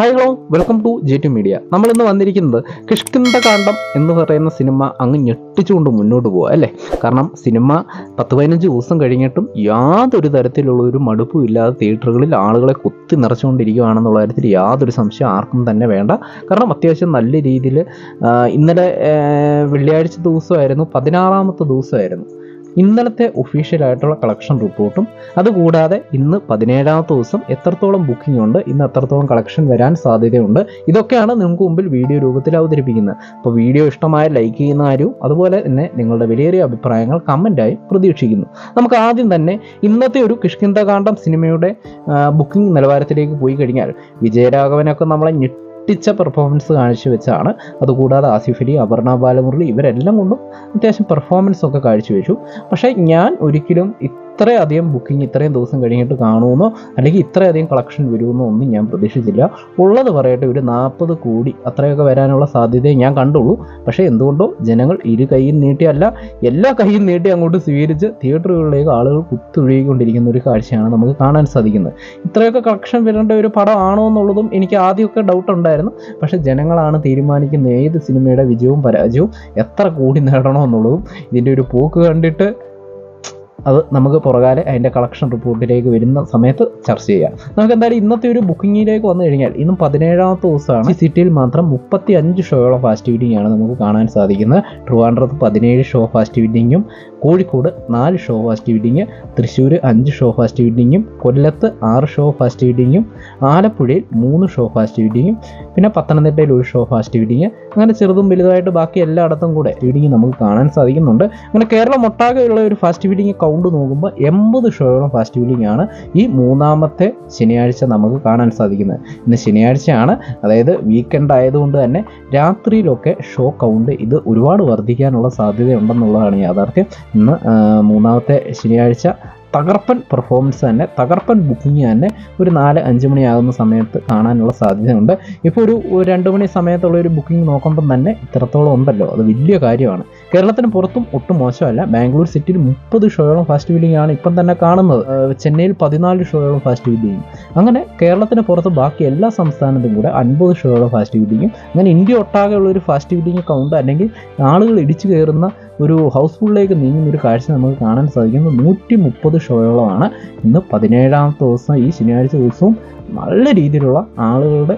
Hi hello welcome to J two media നമ്മൾ ഇന്ന് വന്നിരിക്കുന്നത് കിഷ്കിന്ത കാണ്ഡം എന്ന് പറയുന്ന സിനിമ അങ്ങ് ഞെട്ടിച്ചുകൊണ്ട് മുന്നോട്ട് പോവുക അല്ലേ? കാരണം സിനിമ പത്ത് പതിനഞ്ച് ദിവസം കഴിഞ്ഞിട്ടും യാതൊരു തരത്തിലുള്ള ഒരു മടുപ്പും ഇല്ലാതെ തിയേറ്ററുകളിൽ ആളുകളെ കുത്തി നിറച്ചുകൊണ്ടിരിക്കുകയാണെന്നുള്ള കാര്യത്തിൽ യാതൊരു സംശയം ആർക്കും തന്നെ വേണ്ട. കാരണം അത്യാവശ്യം നല്ല രീതിയിൽ ഇന്നലെ വെള്ളിയാഴ്ച ദിവസമായിരുന്നു പതിനാറാമത്തെ ദിവസമായിരുന്നു. ഇന്നലത്തെ ഒഫീഷ്യലായിട്ടുള്ള കളക്ഷൻ റിപ്പോർട്ടും അതുകൂടാതെ ഇന്ന് പതിനേഴാമത്തെ ദിവസം എത്രത്തോളം ബുക്കിംഗ് ഉണ്ട് ഇന്ന് എത്രത്തോളം കളക്ഷൻ വരാൻ സാധ്യതയുണ്ട് ഇതൊക്കെയാണ് നിങ്ങൾക്ക് മുമ്പിൽ വീഡിയോ രൂപത്തിൽ അവതരിപ്പിക്കുന്നത്. അപ്പോൾ വീഡിയോ ഇഷ്ടമായ ലൈക്ക് ചെയ്യുന്ന ആരും അതുപോലെ തന്നെ നിങ്ങളുടെ വിലയേറിയ അഭിപ്രായങ്ങൾ കമന്റായി പ്രതീക്ഷിക്കുന്നു. നമുക്ക് ആദ്യം തന്നെ ഇന്നത്തെ ഒരു കിഷ്കിന്തകാന്ഡം സിനിമയുടെ ബുക്കിംഗ് നിലവാരത്തിലേക്ക് പോയി കഴിഞ്ഞാൽ വിജയരാഘവനൊക്കെ നമ്മളെ ഞെട്ടിച്ച പെർഫോമൻസ് കാഴ്ചവെച്ചാണ്. അതുകൂടാതെ ആസിഫ് അലി അപർണ ബാലമുരളി ഇവരെല്ലാം കൊണ്ടും അത്യാവശ്യം പെർഫോമൻസ് ഒക്കെ കാഴ്ചവെച്ചു. പക്ഷേ ഞാൻ ഒരിക്കലും ഇത്രയധികം ബുക്കിംഗ് ഇത്രയും ദിവസം കഴിഞ്ഞിട്ട് കാണുമെന്നോ അല്ലെങ്കിൽ ഇത്രയധികം കളക്ഷൻ വരുമെന്നോ ഒന്നും ഞാൻ പ്രതീക്ഷിച്ചില്ല. ഉള്ളത് പറയട്ടെ ഒരു നാൽപ്പത് കോടി അത്രയൊക്കെ വരാനുള്ള സാധ്യതയെ ഞാൻ കണ്ടുള്ളൂ. പക്ഷേ എന്തുകൊണ്ടോ ജനങ്ങൾ ഇരു കൈയും നീട്ടിയല്ല എല്ലാ കൈയും നീട്ടി അങ്ങോട്ട് സ്വീകരിച്ച് തിയേറ്ററുകളിലേക്ക് ആളുകൾ കുത്തൊഴുകിക്കൊണ്ടിരിക്കുന്ന ഒരു കാഴ്ചയാണ് നമുക്ക് കാണാൻ സാധിക്കുന്നത്. ഇത്രയൊക്കെ കളക്ഷൻ വരേണ്ട ഒരു പടമാണോ എന്നുള്ളതും എനിക്ക് ആദ്യമൊക്കെ ഡൗട്ട് ഉണ്ടായിരുന്നു. പക്ഷേ ജനങ്ങളാണ് തീരുമാനിക്കുന്ന ഏത് സിനിമയുടെ വിജയവും പരാജയവും എത്ര കോടി നേടണമെന്നുള്ളതും ഇതിന്റെ ഒരു പോക്ക് കണ്ടിട്ട് അത് നമുക്ക് പുറകാലെ അതിന്റെ കളക്ഷൻ റിപ്പോർട്ടിലേക്ക് വരുന്ന സമയത്ത് ചർച്ച ചെയ്യാം. നമുക്ക് എന്തായാലും ഇന്നത്തെ ഒരു ബുക്കിങ്ങിലേക്ക് വന്നു കഴിഞ്ഞാൽ ഇന്നും പതിനേഴാമത്തെ ദിവസമാണ്. ഈ സിറ്റിയിൽ മാത്രം മുപ്പത്തി അഞ്ച് ഷോയോളം ഫാസ്റ്റ് ഫീഡിംഗ് ആണ് നമുക്ക് കാണാൻ സാധിക്കുന്നത്. ട്രിവാൻഡ്രത്ത് പതിനേഴ് ഷോ ഫാസ്റ്റ് ഫീഡിങ്ങും കോഴിക്കോട് നാല് ഷോ ഫാസ്റ്റ് ഫീഡിങ് തൃശ്ശൂർ അഞ്ച് ഷോ ഫാസ്റ്റ് ഫീഡിങ്ങും കൊല്ലത്ത് ആറ് ഷോ ഫാസ്റ്റ് ഫീഡിങ്ങും ആലപ്പുഴയിൽ മൂന്ന് ഷോ ഫാസ്റ്റ് ഫീഡിങ്ങും പിന്നെ പത്തനംതിട്ടയിൽ ഒരു ഷോ ഫാസ്റ്റ് ഫീഡിങ് അങ്ങനെ ചെറുതും വലുതായിട്ട് ബാക്കി എല്ലായിടത്തും കൂടെ ഫീഡിങ് നമുക്ക് കാണാൻ സാധിക്കുന്നുണ്ട്. അങ്ങനെ കേരളം ഒട്ടാകെയുള്ള ഒരു ഫാസ്റ്റ് ഫീഡിങ് കൗണ്ട് നോക്കുമ്പോൾ എൺപത് ഷോയോളം ഫാസ്റ്റ് ബില്ലിംഗ് ആണ് ഈ മൂന്നാമത്തെ ശനിയാഴ്ച നമുക്ക് കാണാൻ സാധിക്കുന്നത്. ഇന്ന് ശനിയാഴ്ചയാണ് അതായത് വീക്കെൻഡ് ആയതുകൊണ്ട് തന്നെ രാത്രിയിലൊക്കെ ഷോ കൗണ്ട് ഇത് ഒരുപാട് വർദ്ധിക്കാനുള്ള സാധ്യതയുണ്ടെന്നുള്ളതാണ് യാഥാർത്ഥ്യം. ഇന്ന് മൂന്നാമത്തെ ശനിയാഴ്ച തകർപ്പൻ പെർഫോമൻസ് തന്നെ തകർപ്പൻ ബുക്കിംഗ് തന്നെ ഒരു നാല് അഞ്ച് മണിയാകുന്ന സമയത്ത് കാണാനുള്ള സാധ്യതയുണ്ട്. ഇപ്പോൾ ഒരു രണ്ട് മണി സമയത്തുള്ള ഒരു ബുക്കിംഗ് നോക്കുമ്പം തന്നെ ഇത്രത്തോളം ഉണ്ടല്ലോ. അത് വലിയ കാര്യമാണ്. കേരളത്തിന് പുറത്തും ഒട്ടും മോശമല്ല. ബാംഗ്ലൂർ സിറ്റിയിൽ മുപ്പത് ഷോയോളം ഫാസ്റ്റ് ബില്ലിംഗ് ആണ് ഇപ്പം തന്നെ കാണുന്നത്. ചെന്നൈയിൽ പതിനാല് ഷോയോളം ഫാസ്റ്റ് ബില്ലിംഗ് അങ്ങനെ കേരളത്തിന് പുറത്ത് ബാക്കി എല്ലാ സംസ്ഥാനത്തും കൂടെ അൻപത് ഷോയോളം ഫാസ്റ്റ് ഫീഡിങ്ങും അങ്ങനെ ഇന്ത്യ ഒട്ടാകെയുള്ള ഒരു ഫാസ്റ്റ് ബില്ലിംഗ് കൗണ്ട് അല്ലെങ്കിൽ ആളുകൾ ഇടിച്ചു കയറുന്ന ഒരു ഹൗസ്ഫുള്ളിലേക്ക് നീങ്ങുന്ന ഒരു കാഴ്ച നമുക്ക് കാണാൻ സാധിക്കുന്നത് നൂറ്റി മുപ്പത് ഷോയോളമാണ് ഇന്ന് പതിനേഴാമത്തെ ദിവസം. ഈ ശനിയാഴ്ച ദിവസവും നല്ല രീതിയിലുള്ള ആളുകളുടെ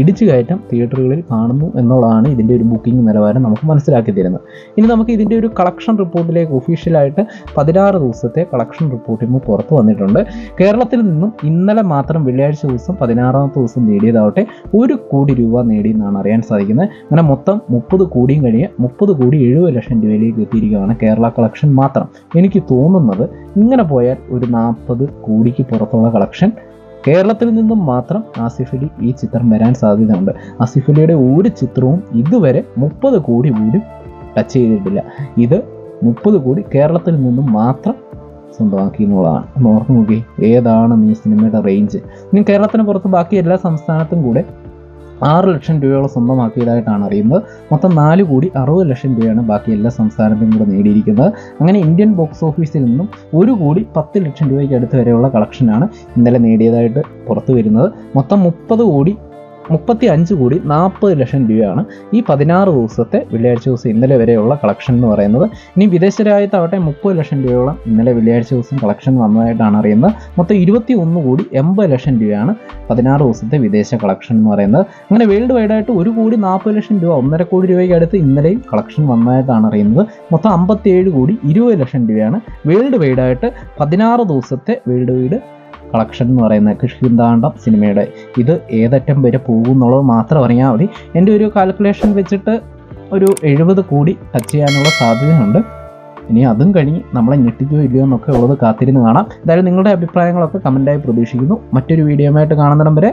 ഇടിച്ചു കയറ്റം തിയേറ്ററുകളിൽ കാണുന്നു എന്നുള്ളതാണ് ഇതിന്റെ ഒരു ബുക്കിംഗ് നിലവാരം നമുക്ക് മനസ്സിലാക്കി തരുന്നത്. ഇനി നമുക്ക് ഇതിന്റെ ഒരു കളക്ഷൻ റിപ്പോർട്ടിലേക്ക് ഒഫീഷ്യലായിട്ട് പതിനാറ് ദിവസത്തെ കളക്ഷൻ റിപ്പോർട്ട് ഇന്ന് പുറത്ത് വന്നിട്ടുണ്ട്. കേരളത്തിൽ നിന്നും ഇന്നലെ മാത്രം വെള്ളിയാഴ്ച ദിവസം പതിനാറാമത്തെ ദിവസം നേടിയതാവട്ടെ ഒരു കോടി രൂപ നേടിയെന്നാണ് അറിയാൻ സാധിക്കുന്നത്. അങ്ങനെ മൊത്തം മുപ്പത് കോടിയും കഴിഞ്ഞ് മുപ്പത് കോടി എഴുപത് ലക്ഷം രൂപയിലേക്ക് എത്തിയിരിക്കുകയാണ് കേരള കളക്ഷൻ മാത്രം. എനിക്ക് തോന്നുന്നത് ഇങ്ങനെ പോയാൽ ഒരു നാൽപ്പത് കോടിക്ക് പുറത്തുള്ള കളക്ഷൻ കേരളത്തിൽ നിന്നും മാത്രം ആസിഫ് അലി ഈ ചിത്രം വരാൻ സാധ്യതയുണ്ട്. ആസിഫ് അലിയുടെ ഒരു ചിത്രവും ഇതുവരെ മുപ്പത് കോടി പോലും ടച്ച് ചെയ്തിട്ടില്ല. ഇത് മുപ്പത് കോടി കേരളത്തിൽ നിന്നും മാത്രം സ്വന്തമാക്കി എന്നുള്ളതാണ്. ഒന്ന് നോക്കി ഏതാണ് ഈ സിനിമയുടെ റേഞ്ച് ഇനി കേരളത്തിന് പുറത്ത് ബാക്കി എല്ലാ സംസ്ഥാനത്തും കൂടെ ആറ് ലക്ഷം രൂപയോളം സ്വന്തമാക്കിയതായിട്ടാണ് അറിയുന്നത്. മൊത്തം നാല് കോടി അറുപത് ലക്ഷം രൂപയാണ് ബാക്കി എല്ലാ സംസ്ഥാനത്തും കൂടെ നേടിയിരിക്കുന്നത്. അങ്ങനെ ഇന്ത്യൻ ബോക്സ് ഓഫീസിൽ നിന്നും ഒരു കോടി പത്ത് ലക്ഷം രൂപയ്ക്ക് അടുത്ത് വരെയുള്ള കളക്ഷനാണ് ഇന്നലെ നേടിയതായിട്ട് പുറത്തു വരുന്നത്. മൊത്തം മുപ്പത് കോടി മുപ്പത്തി അഞ്ച് കോടി നാൽപ്പത് ലക്ഷം രൂപയാണ് ഈ പതിനാറ് ദിവസത്തെ വെള്ളിയാഴ്ച ദിവസം ഇന്നലെ വരെയുള്ള കളക്ഷൻ എന്ന് പറയുന്നത്. ഇനി വിദേശ രാജ്യത്താവട്ടെ മുപ്പത് ലക്ഷം രൂപയോളം ഇന്നലെ വെള്ളിയാഴ്ച ദിവസം കളക്ഷൻ വന്നതായിട്ടാണ് അറിയുന്നത്. മൊത്തം ഇരുപത്തി ഒന്ന് കോടി എൺപത് ലക്ഷം രൂപയാണ് പതിനാറ് ദിവസത്തെ വിദേശ കളക്ഷൻ എന്ന് പറയുന്നത്. അങ്ങനെ വേൾഡ് വൈഡ് ആയിട്ട് ഒരു കോടി നാൽപ്പത് ലക്ഷം രൂപ ഒന്നര കോടി രൂപയ്ക്ക് അടുത്ത് ഇന്നലെയും കളക്ഷൻ വന്നതായിട്ടാണ് അറിയുന്നത്. മൊത്തം അമ്പത്തിയേഴ് കോടി ഇരുപത് ലക്ഷം രൂപയാണ് വേൾഡ് വൈഡായിട്ട് പതിനാറ് ദിവസത്തെ വേൾഡ് വൈഡ് കളക്ഷൻ എന്ന് പറയുന്ന കിഷ്കിന്താണ്ടം സിനിമയുടെ. ഇത് ഏതറ്റം വരെ പോകും എന്നുള്ളത് മാത്രം അറിഞ്ഞാൽ മതി. എന്റെ ഒരു കാൽക്കുലേഷൻ വെച്ചിട്ട് ഒരു എഴുപത് കോടി ടച്ച് ചെയ്യാനുള്ള സാധ്യതയുണ്ട്. ഇനി അതും കഴിഞ്ഞ് നമ്മളെ ഞെട്ടിക്കോ ഇല്ലയോ എന്നൊക്കെ ഉള്ളത് കാത്തിരുന്ന് കാണാം. എന്തായാലും നിങ്ങളുടെ അഭിപ്രായങ്ങളൊക്കെ കമന്റായി പ്രതീക്ഷിക്കുന്നു. മറ്റൊരു വീഡിയോയുമായിട്ട് കാണുന്നിടം വരെ